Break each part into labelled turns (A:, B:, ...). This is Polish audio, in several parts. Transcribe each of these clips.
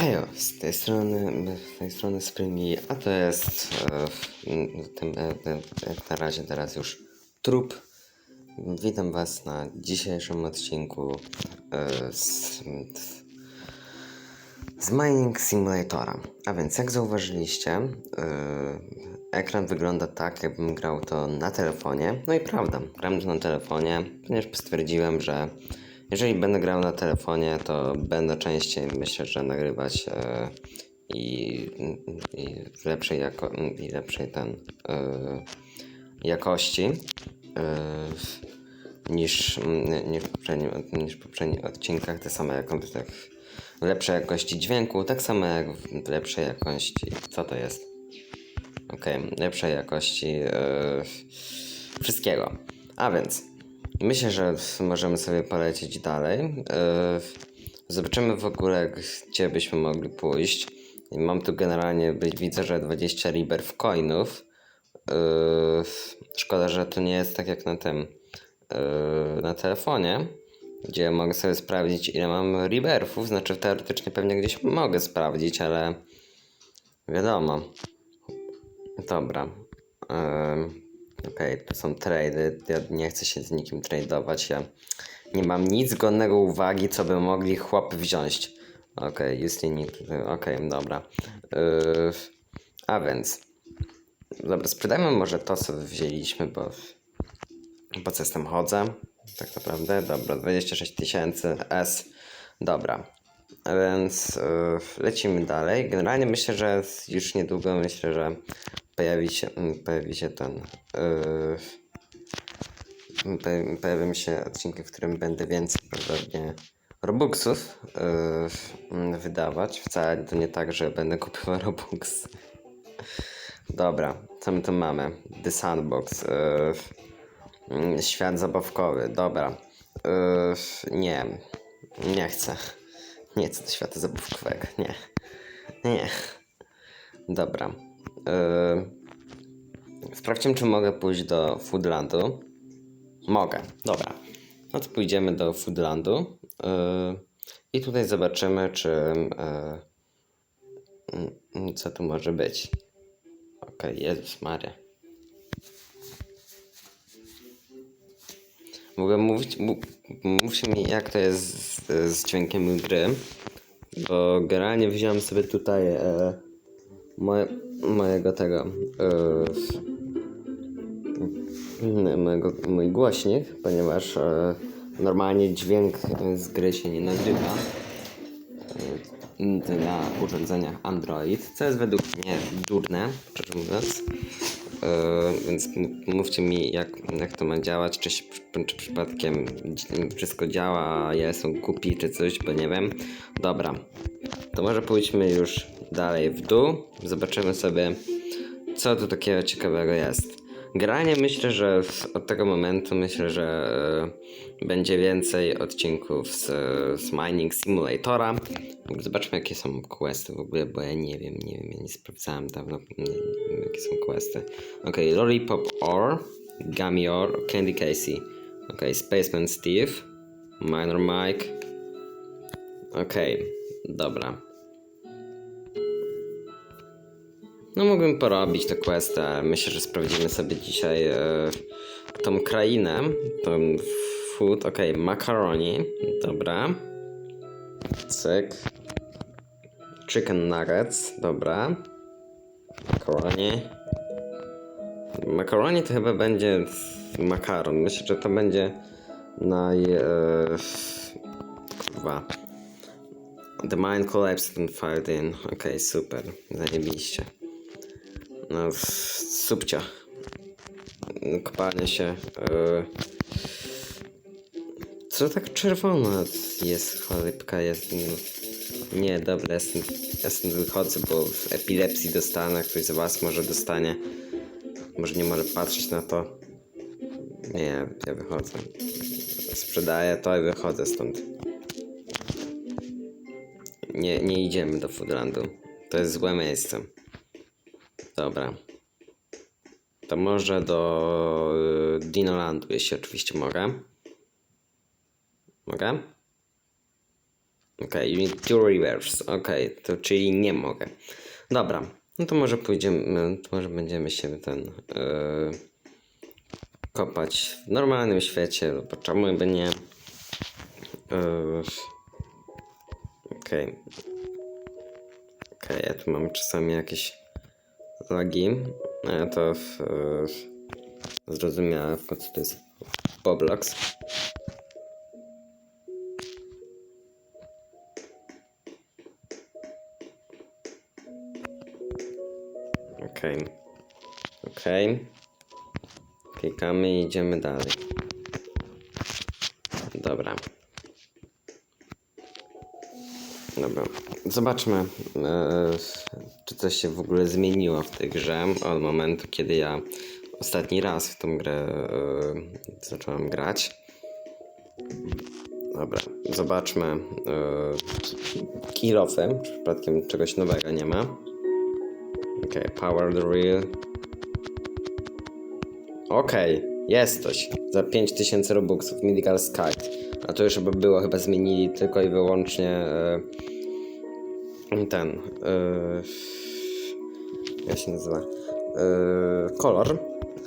A: Hejo, z tej strony, z tej strony Springy, a to jest e, tym, e, e, jak na razie teraz już trup. Witam Was na dzisiejszym odcinku e, z, z Mining Simulatora. A więc jak zauważyliście, e, ekran wygląda tak, jakbym grał to na telefonie. No i prawda, gram to na telefonie, ponieważ stwierdziłem, że jeżeli będę grał na telefonie, to będę częściej myślę, że nagrywać e, i, i w lepszej, jako, i lepszej ten, e, jakości e, niż, niż, w niż w poprzednich odcinkach. Te same jakości, tak, lepszej jakości dźwięku, tak samo jak w lepszej jakości. Co to jest? Okej, lepszej jakości wszystkiego. A więc myślę, że możemy sobie polecieć dalej. E, zobaczymy w ogóle, gdzie byśmy mogli pójść. Mam tu generalnie, widzę, że 20 riberów coinów. E, szkoda, że to nie jest tak jak na tym, e, na telefonie, gdzie mogę sobie sprawdzić ile mam riberów. Znaczy teoretycznie pewnie gdzieś mogę sprawdzić, ale wiadomo. Dobra. Okej, to są trady. Ja nie chcę się z nikim tradować. Ja nie mam nic godnego uwagi, co by mogli chłopy wziąć. Okej, just nie Okej, dobra. Yy, a więc. Dobra, sprzedajmy może to, co wzięliśmy, bo po co tym chodzę? Tak naprawdę. Dobra, 26 tysięcy S. Dobra. A więc yy, lecimy dalej. Generalnie myślę, że już niedługo myślę, że pojawi się, mm, pojawi się ten. Yy, pojawi- pojawią się odcinki, w którym będę więcej prawdopodobnie Robuxów yy, wydawać. Wcale to nie tak, że będę kupował Robux. Dobra, co my tu mamy? The Sandbox. Yy, mm, świat zabawkowy. Dobra. Yy, nie. Nie chcę. Nie chcę do świata zabawkowego. Nie. Nie. Dobra. Yy, sprawdźmy, czy mogę pójść do Foodlandu. Mogę. Dobra. No to pójdziemy do Foodlandu. Yy, I tutaj zobaczymy, czy. Yy, mm, co tu może być. Okej, Jezus Maria. Mogę mówić, mów, mówcie mi jak to jest z, z dźwiękiem gry, bo generalnie wziąłem sobie tutaj e, moje, mojego tego, e, mojego, mój głośnik, ponieważ e, normalnie dźwięk z gry się nie nagrywa e, na urządzeniach Android, co jest według mnie durne, szczerze mówiąc. E, więc mówcie mi, jak, jak to ma działać, czy, się, czy przypadkiem wszystko działa, a ja jestem głupi, czy coś, bo nie wiem. Dobra, to może pójdźmy już dalej w dół, zobaczymy sobie, co tu takiego ciekawego jest. Generalnie myślę, że od tego momentu myślę, że e, będzie więcej odcinków z, z Mining Simulatora. Zobaczmy jakie są questy w ogóle, bo ja nie wiem, nie wiem, ja nie sprawdzałem dawno nie, nie wiem, jakie są questy. Okej, Lollipop Ore, Gummy Ore, Candy Casey. Okej, Spaceman Steve, Minor Mike. Okej, dobra. No mógłbym porobić te questy, myślę, że sprawdzimy sobie dzisiaj e, tą krainę, tą food, okej, macaroni, dobra. Cyk. Chicken nuggets, dobra. Macaroni. Macaroni to chyba będzie makaron. Myślę, że to będzie naj... E. The mine collapsed and fired in. Okej, super. Zajebiście. No, subcia. Kopanie się. e, Co tak czerwona jest cholipka? Jest. no, Nie, dobra, jestem, jestem wychodzę, bo w epilepsji dostanę, ktoś z was może dostanie. Może nie może patrzeć na to. Nie, ja wychodzę. Sprzedaję to i wychodzę stąd. Nie, nie idziemy do Foodlandu. To jest złe miejsce. Dobra. To może do y, Dinolandu, jeśli oczywiście mogę. Mogę? Okej, need to reverse. Okej, to czyli nie mogę. Dobra, no to może pójdziemy, to może będziemy się ten yy, kopać w normalnym świecie, bo czemu by nie? Yy, Okej. Okej, ja tu mam czasami jakieś lagi, a ja to w, w, zrozumiałem w końcu to jest Poblox. Okej. Okej. Klikamy i idziemy dalej. Dobra. Dobra. Zobaczmy, e, czy coś się w ogóle zmieniło w tej grze od momentu, kiedy ja ostatni raz w tą grę e, zacząłem grać. Dobra, zobaczmy e, kilofy, czy przypadkiem czegoś nowego nie ma. Okej, power drill. Okej, jest coś. Za 5000 robuxów, Medical Sky. A to już by było, chyba zmienili tylko i wyłącznie e, ten. E, jak się nazywa? E, kolor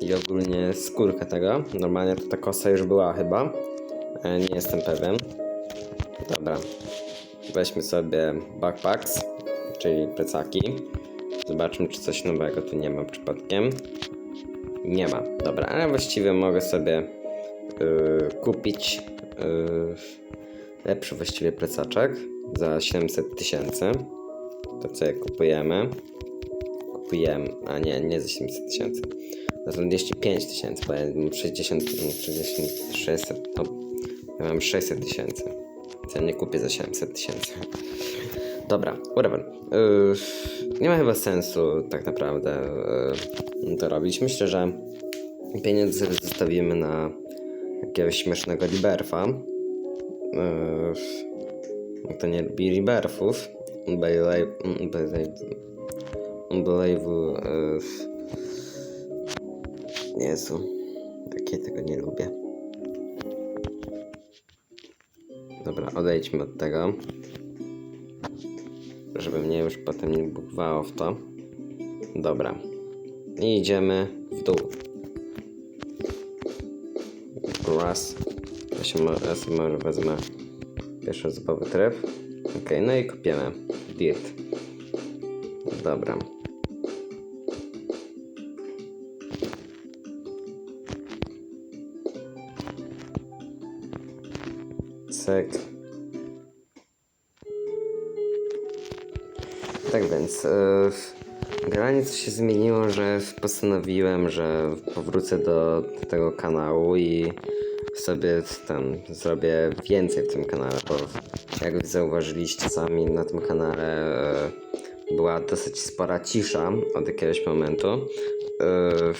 A: i ogólnie skórkę tego. Normalnie to ta kosa już była chyba. E, nie jestem pewien. Dobra. Weźmy sobie backpacks, czyli plecaki. Zobaczmy, czy coś nowego tu nie ma przypadkiem. Nie ma. Dobra, ale właściwie mogę sobie yy, kupić yy, lepszy właściwie plecaczek za 700 tysięcy. To co je kupujemy? Kupujemy, a nie, nie za 700 tysięcy. Za 205 tysięcy, bo ja mam 60, 60, 600, to ja mam 600 tysięcy. Ja nie kupię za 700 tysięcy. Dobra, whatever. Yy, nie ma chyba sensu tak naprawdę yy, to robić. Myślę, że pieniądze zostawimy na jakiegoś śmiesznego Liberfa. Yy, kto nie lubi Liberfów? Unbelievable. Unbelievable. Yy, Jezu. Takie tego nie lubię. Dobra, odejdźmy od tego żeby mnie już potem nie bugowało w to. Dobra. I idziemy w dół. Raz. Ja, się mo- ja sobie może wezmę pierwszoosobowy tryb. Ok, no i kopiemy dirt. Dobra. Cyk. Tak więc, yy, generalnie coś się zmieniło, że postanowiłem, że powrócę do tego kanału i sobie tam zrobię więcej w tym kanale, bo jak zauważyliście sami na tym kanale yy, była dosyć spora cisza od jakiegoś momentu. Yy,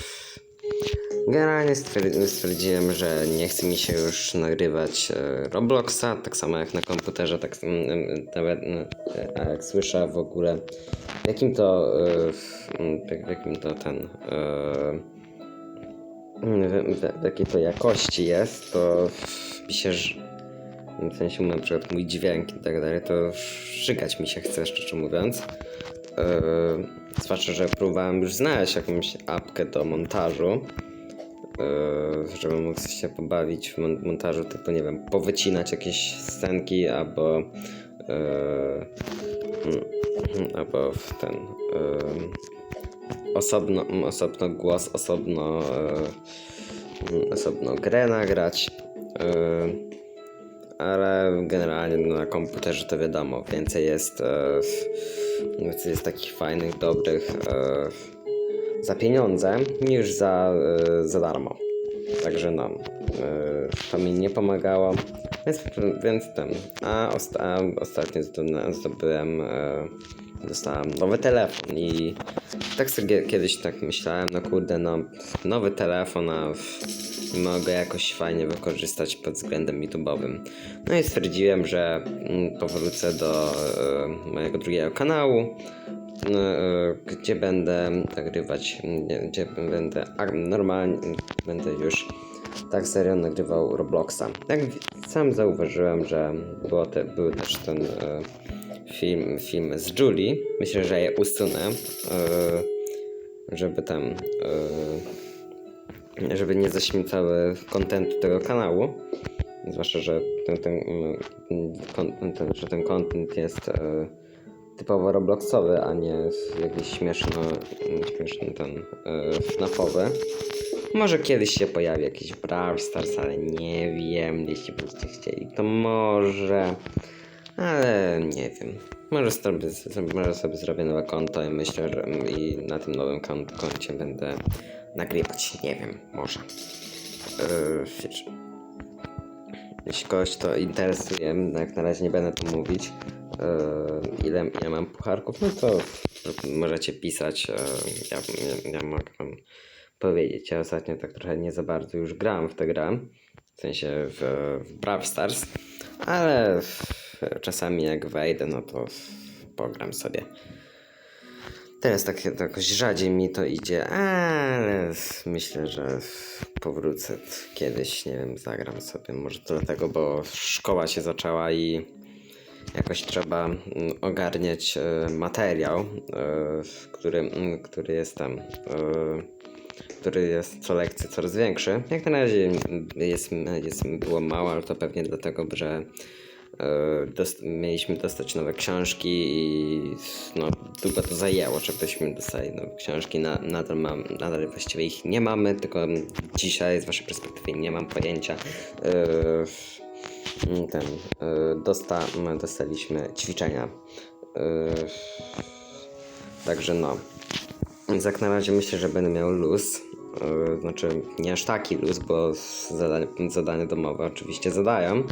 A: Generalnie stwierdzi- stwierdziłem, że nie chce mi się już nagrywać e, Robloxa, tak samo jak na komputerze, tak nawet e, a jak słyszę w ogóle jakim to e, jakim to ten e, w, w jakiej to jakości jest, to pisze, w sensie na przykład mój dźwięk i tak dalej, to szykać mi się chce, szczerze mówiąc. Yy, zwłaszcza, że próbowałem już znaleźć jakąś apkę do montażu, yy, żeby móc się pobawić w mon- montażu, typu nie wiem, powycinać jakieś scenki albo yy, mm, albo w ten yy, osobno, mm, osobno głos, osobno yy, mm, osobno grę nagrać. Yy, ale generalnie no, na komputerze to wiadomo, więcej jest, e, więcej jest takich fajnych, dobrych e, za pieniądze niż za, e, za darmo. Także no, e, to mi nie pomagało, więc, więc ten. A, osta- a ostatnio zdobyłem, e, dostałem nowy telefon i tak sobie kiedyś tak myślałem, no kurde, no nowy telefon, a mogę jakoś fajnie wykorzystać pod względem YouTube'owym. No i stwierdziłem, że mm, powrócę do e, mojego drugiego kanału, no, e, gdzie będę nagrywać, gdzie będę normalnie, będę już tak serio nagrywał Robloxa. Tak sam zauważyłem, że było te, był też ten e, film, film z Julie. Myślę, że je usunę, e, żeby tam, e, żeby nie zaśmiecały kontentu tego kanału. Zwłaszcza, że ten, ten, mm, że ten content jest typowo Robloxowy, a nie jakiś śmieszno, śmieszny ten FNAFowy. Może kiedyś się pojawi jakiś Brawl Stars, ale nie wiem, jeśli będziecie chcieli, to może, ale nie wiem. Może sobie, może sobie zrobię nowe konto i myślę, że i na tym nowym kon- koncie będę nagrywać. Nie wiem, może. Yy, jeśli kogoś to interesuje, jak na razie nie będę tu mówić, e, ile ja mam pucharków, no to możecie pisać. e, ja, ja, ja mogę wam powiedzieć. Ja ostatnio tak trochę nie za bardzo już grałem w tę grę, w sensie w, w Brawl Stars, ale czasami jak wejdę, no to pogram sobie. Teraz tak jakoś rzadziej mi to idzie, ale myślę, że powrócę kiedyś, nie wiem, zagram sobie. Może dlatego, bo szkoła się zaczęła i jakoś trzeba mm, ogarniać e, materiał, e, który, który jest tam, e, który jest co lekcje coraz większy. Jak na razie jest, jest było mało, ale to pewnie dlatego, że e, dost, mieliśmy dostać nowe książki i no, długo to zajęło, żebyśmy dostali nowe książki. Na, nadal, mam, nadal właściwie ich nie mamy, tylko dzisiaj z waszej perspektywy nie mam pojęcia. E, ten, e, dosta, dostaliśmy ćwiczenia. E, Także no. Więc jak na razie myślę, że będę miał luz. E, Znaczy nie aż taki luz, bo zadanie, zadanie domowe oczywiście zadają. E,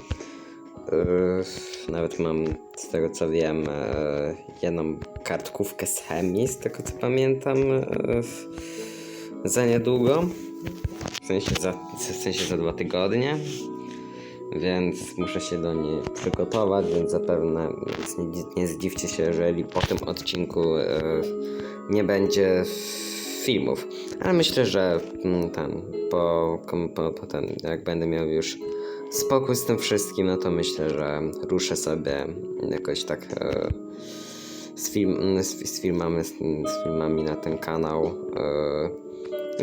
A: Nawet mam z tego co wiem e, jedną kartkówkę z chemii, z tego co pamiętam za niedługo. W sensie za, w sensie za dwa tygodnie więc muszę się do niej przygotować, więc zapewne nie, nie zdziwcie się, jeżeli po tym odcinku nie będzie filmów. Ale myślę, że mm, ten, po, po, po ten, jak będę miał już spokój z tym wszystkim, no to myślę, że ruszę sobie jakoś tak e, z, film, z, z, filmami, z, z filmami na ten kanał. E,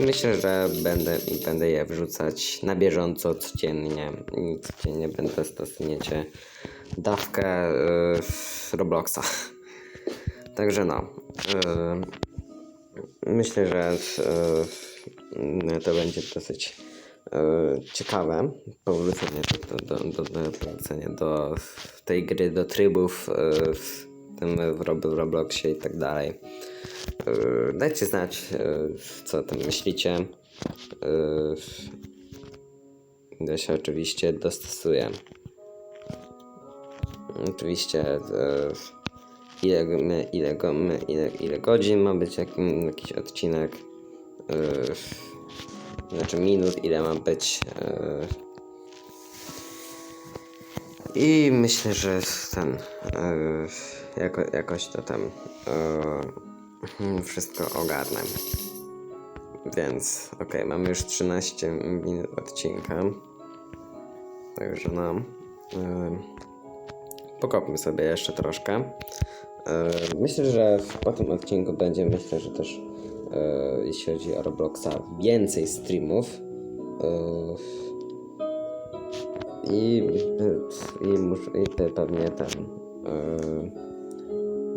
A: Myślę, że będę, będę je wrzucać na bieżąco, codziennie. Codziennie będę dostaniecie dawkę yy, z Robloxa. Także no. Yy, myślę, że yy, to będzie dosyć yy, ciekawe. Powrócenie do, do, do, do, do tej gry, do trybów yy, w tym w Rob- w Robloxie i tak dalej. Dajcie znać, co o tym myślicie. Ja się oczywiście dostosuję. Oczywiście ile, ile, ile, ile godzin ma być jakim, jakiś odcinek. Yy, Znaczy minut, ile ma być. yy, i myślę, że ten yy, jako, jakoś to tam yy, wszystko ogarnę. Więc okej, mamy już 13 minut odcinka. Także no. Yy, pokopmy sobie jeszcze troszkę. Yy, myślę, że po tym odcinku będzie myślę, że też yy, jeśli chodzi o Robloxa więcej streamów. Yy, i, i, i pe- pewnie ten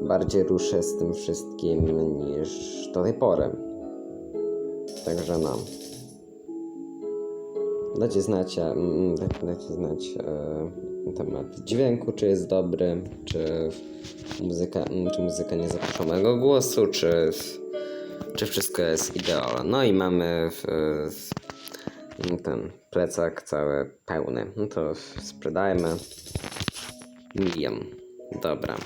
A: bardziej ruszę z tym wszystkim niż do tej pory. Także no. Dajcie znać, e, mm, da- dajcie znać e, temat dźwięku, czy jest dobry, czy muzyka, czy muzyka nie zaprasza mojego głosu, czy, czy wszystko jest idealne. No i mamy w, ten plecak cały pełny. No to sprzedajmy. Milion. Dobra.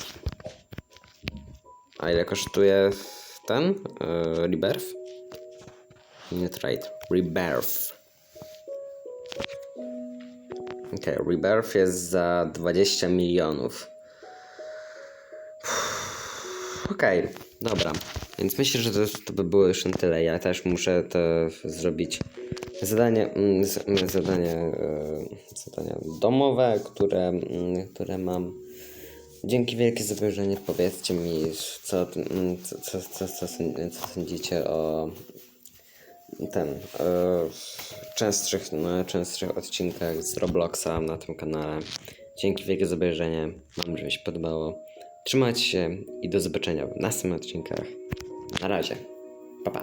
A: A ile kosztuje ten yy, Rebirth? Nie trade. Rebirth. Okej, Rebirth jest za 20 milionów. Okej, dobra. Więc myślę, że to, to by było już na tyle. Ja też muszę to zrobić zadanie, mm, mm, zadanie, e, zadania domowe, które, mm, które mam. Dzięki wielkie za. Powiedzcie mi, co, co, co, co, co sądzicie o ten e, częstszych, no, częstszych odcinkach z Robloxa na tym kanale. Dzięki wielkie za obejrzenie. Mam że się podobało. Trzymajcie się i do zobaczenia w następnych odcinkach. Na razie. Pa, pa.